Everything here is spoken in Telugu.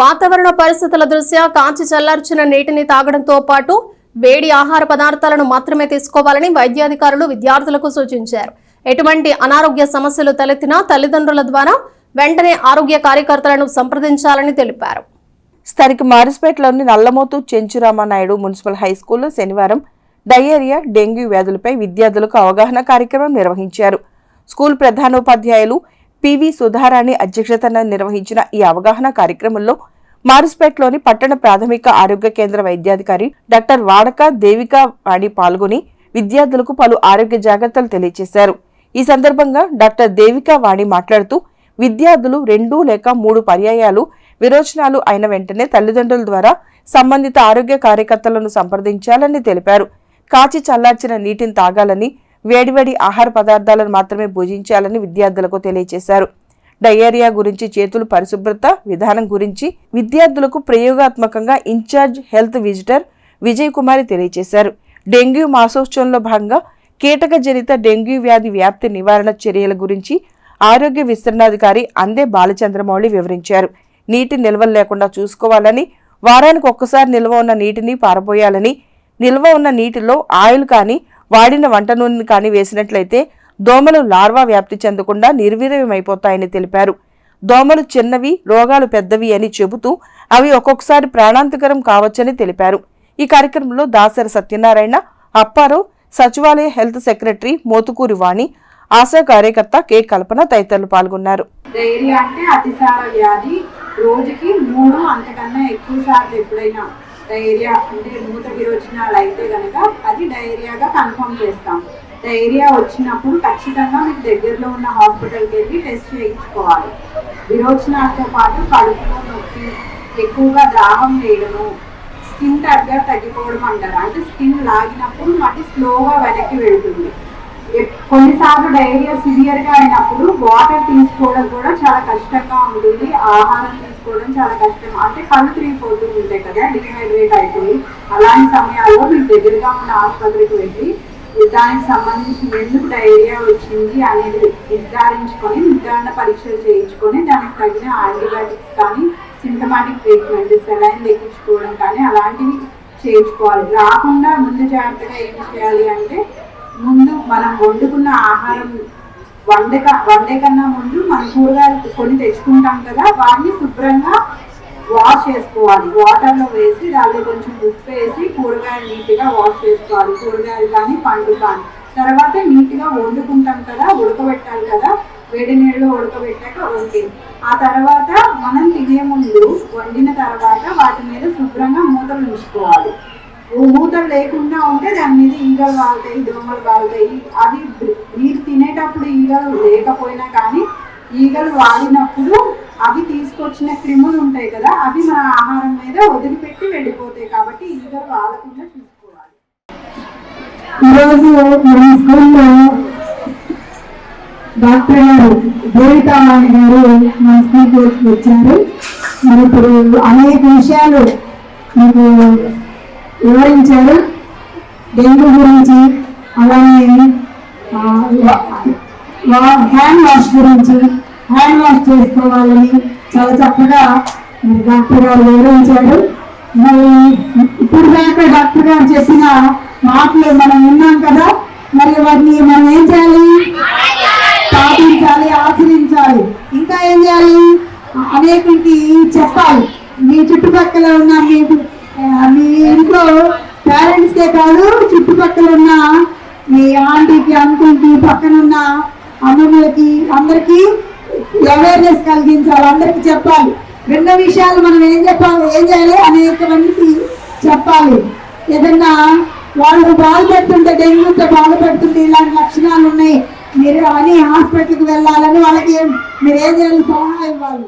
వాతావరణ పరిస్థితుల దృష్ట్యా కాంచి చల్లార్చిన నీటిని తాగడంతో పాటు వేడి ఆహార పదార్థాలను మాత్రమే తీసుకోవాలని వైద్యాధికారులు విద్యార్థులకు సూచించారు. ఎటువంటి అనారోగ్య సమస్యలు తలెత్తినా తల్లిదండ్రుల ద్వారా వెంటనే ఆరోగ్య కార్యకర్తలను సంప్రదించాలని తెలిపారు. స్థానిక మారిస్పేటలోని నల్లమోతు చెంచురామానాయుడు మున్సిపల్ హై స్కూల్లో శనివారం డయేరియా డెంగ్యూ వ్యాధులపై విద్యార్థులకు అవగాహన కార్యక్రమం నిర్వహించారు. స్కూల్ ప్రధానోపాధ్యాయులు పివి సుధారాణి అధ్యక్షతన నిర్వహించిన ఈ అవగాహన కార్యక్రమంలో మారుస్పేట్లోని పట్టణ ప్రాథమిక ఆరోగ్య కేంద్ర వైద్యాధికారి డాక్టర్ వాడక దేవికా వాణి పాల్గొని విద్యార్థులకు పలు ఆరోగ్య జాగ్రత్తలు తెలియజేశారు ఈ సందర్భంగా డాక్టర్ దేవికా వాణి మాట్లాడుతూ విద్యార్థులు రెండు లేక మూడు పర్యాయాలు విరోచనాలు అయిన వెంటనే తల్లిదండ్రుల ద్వారా సంబంధిత ఆరోగ్య కార్యకర్తలను సంప్రదించాలని తెలిపారు. కాచి చల్లార్చిన నీటిని తాగాలని వేడివేడి ఆహార పదార్థాలను మాత్రమే భుజించాలని విద్యార్థులకు తెలియజేశారు డయేరియా గురించి చేతులు పరిశుభ్రత విధానం గురించి విద్యార్థులకు ప్రయోగాత్మకంగా in charge health visitor Vijay Kumari తెలియజేశారు డెంగ్యూ మాసోత్సవంలో భాగంగా కీటకజనిత డెంగ్యూ వ్యాధి వ్యాప్తి నివారణ చర్యల గురించి ఆరోగ్య విస్తరణాధికారి అందే బాలచంద్రమౌళి వివరించారు. నీటి నిల్వలు లేకుండా చూసుకోవాలని వారానికి ఒక్కసారి నిల్వ ఉన్న నీటిని పారబోయాలని నిల్వ ఉన్న నీటిలో ఆయిల్ కానీ వాడిన వంట నూనె కానీ వేసినట్లయితే దోమలు లార్వా వ్యాప్తి చెందకుండా నిర్వీర్యమైపోతాయని తెలిపారు. దోమలు చిన్నవి రోగాలు పెద్దవి అని చెబుతూ అవి ఒక్కొక్కసారి ప్రాణాంతకరం కావచ్చని తెలిపారు. ఈ కార్యక్రమంలో దాసరి సత్యనారాయణ అప్పారావు సచివాలయ హెల్త్ సెక్రటరీ మోతుకూరి వాణి ఆశా కార్యకర్త కే కల్పన తదితరులు పాల్గొన్నారు. డైరియా అంటే అతిసార వ్యాధి. రోజుకి మూడు అంతకన్నా ఎక్కువ సార్లు ఎప్పుడైనా డైరియా అంటే మూత విరోచనాలు అయితే కనుక అది డైరియాగా కన్ఫర్మ్ చేస్తాం. డైరియా వచ్చినప్పుడు ఖచ్చితంగా మీకు దగ్గరలో ఉన్న హాస్పిటల్కి వెళ్ళి టెస్ట్ చేయించుకోవాలి. విరోచనాలతో పాటు కడుపులో నొప్పి ఎక్కువగా దాహం వేయడము స్కిన్ టర్గా తగ్గిపోవడం అంటారు? అంటే స్కిన్ లాగినప్పుడు మళ్ళీ స్లోగా వెనక్కి వెళ్తుంది. కొన్నిసార్లు డైరియా సివియర్గా అయినప్పుడు వాటర్ తీసుకోవడం కూడా చాలా కష్టంగా ఉంటుంది. ఆహారం తీసుకోవడం చాలా కష్టం. అంటే కళ్ళు తిరిగిపోతూ ఉంటాయి కదా డిహైడ్రేట్ అయిపోయి. అలాంటి సమయాల్లో మీకు దగ్గరగా ఉన్న ఆసుపత్రికి వెళ్ళి దానికి సంబంధించి ఎందుకు డైరియా వచ్చింది అనేది నిర్ధారించుకొని నిర్ధారణ పరీక్షలు చేయించుకొని దానికి తగిన యాంటీబయాటిక్స్ కానీ సింటమాటిక్ ట్రీట్మెంట్ సెలైన్ లెక్కించుకోవడం కానీ అలాంటివి చేయించుకోవాలి. రాకుండా ముందు జాగ్రత్తగా ఏం చేయాలి అంటే ముందు మనం వండుకున్న ఆహారం వండక వండే కన్నా ముందు మనం కూరగాయలు కొని తెచ్చుకుంటాం కదా వాటిని శుభ్రంగా వాష్ చేసుకోవాలి. వాటర్లో వేసి దానిలో కొంచెం ఉప్పు వేసి కూరగాయలు నీట్గా వాష్ చేసుకోవాలి. కూరగాయలు కానీ పండు కానీ. తర్వాత నీట్గా వండుకుంటాం కదా ఉడకబెట్టాలి కదా వేడి నీళ్ళు ఉడకబెట్టాక ఓకే. ఆ తర్వాత మనం తినే ముందు వండిన తర్వాత వాటి మీద శుభ్రంగా మూతలు ఉంచుకోవాలి. మూతలు లేకుండా ఉంటే దాని మీద ఈగలు వాళ్తాయి దోమలు వాళ్తాయి అవి మీరు తినేటప్పుడు ఈగలు లేకపోయినా కానీ ఈగలు వాడినప్పుడు అవి తీసుకొచ్చిన క్రిములు ఉంటాయి కదా అవి మన ఆహారం మీద వదిలిపెట్టి వెళ్ళిపోతాయి కాబట్టి ఈగలు వాడకుండా చూసుకోవాలి. ఈరోజు మన స్కూల్లో డాక్టర్ గారు దేవితావాణి గారు మన స్కూల్కి వచ్చారు. మరి ఇప్పుడు అనేక విషయాలు మీకు వివరించారు. డెంగ్యూ గురించి అలానే హ్యాండ్ వాష్ గురించి హ్యాండ్ వాష్ చేసుకోవాలని చాలా చక్కగా డాక్టర్ గారు వివరించారు. మరి ఇప్పుడు దాకా డాక్టర్ గారు చెప్పిన మాటలు మనం విన్నాం కదా మరి వాటిని మనం ఏం చేయాలి? పాటించాలి ఆచరించాలి. ఇంకా ఏం చేయాలి? అనేకులకి చెప్పాలి. మీ చుట్టుపక్కల ఉన్న మీ మీ ఇంట్లో పేరెంట్స్కే కాదు చుట్టుపక్కల ఉన్న మీ ఆంటీకి అంకుల్కి పక్కన ఉన్న అమ్మమ్మలకి అందరికీ అవేర్నెస్ కలిగించాలి అందరికీ చెప్పాలి. విన్న విషయాలు మనం ఏం చెప్పాలి ఏం చేయాలి అనేక మందికి చెప్పాలి. ఏదన్నా వాళ్ళు బాధపడుతుంటే డెంగ్యూతో బాధపడుతుంటే ఇలాంటి లక్షణాలు ఉన్నాయి మీరు అని హాస్పిటల్కి వెళ్ళాలని వాళ్ళకి మీరు ఏం చేయాలి? సలహా ఇవ్వాలి.